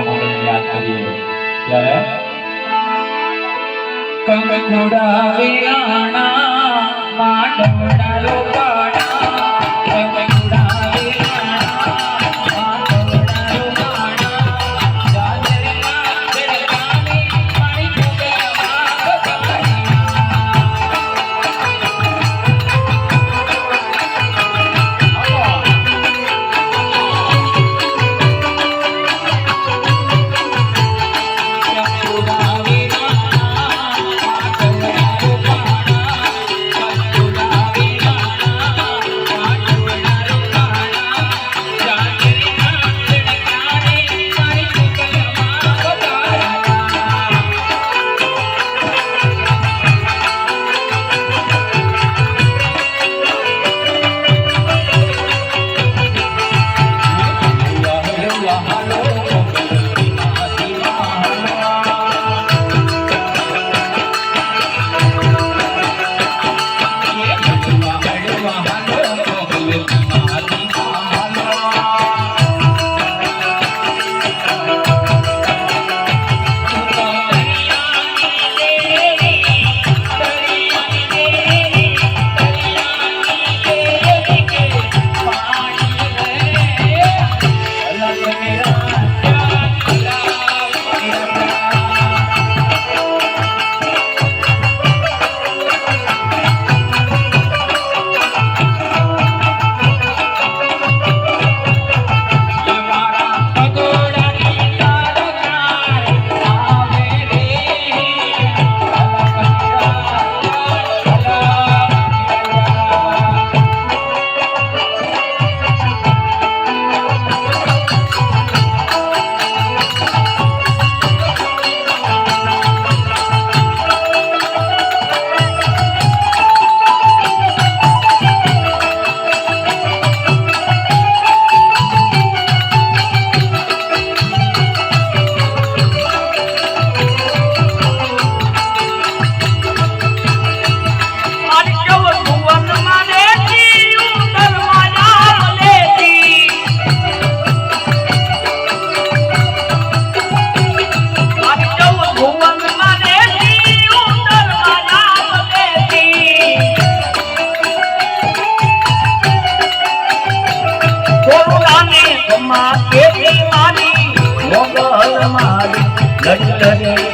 મહાપુરુષ યાદ કરીએ ત્યારે કંક ઉડાવ્યા મોગલ મારી ગઢ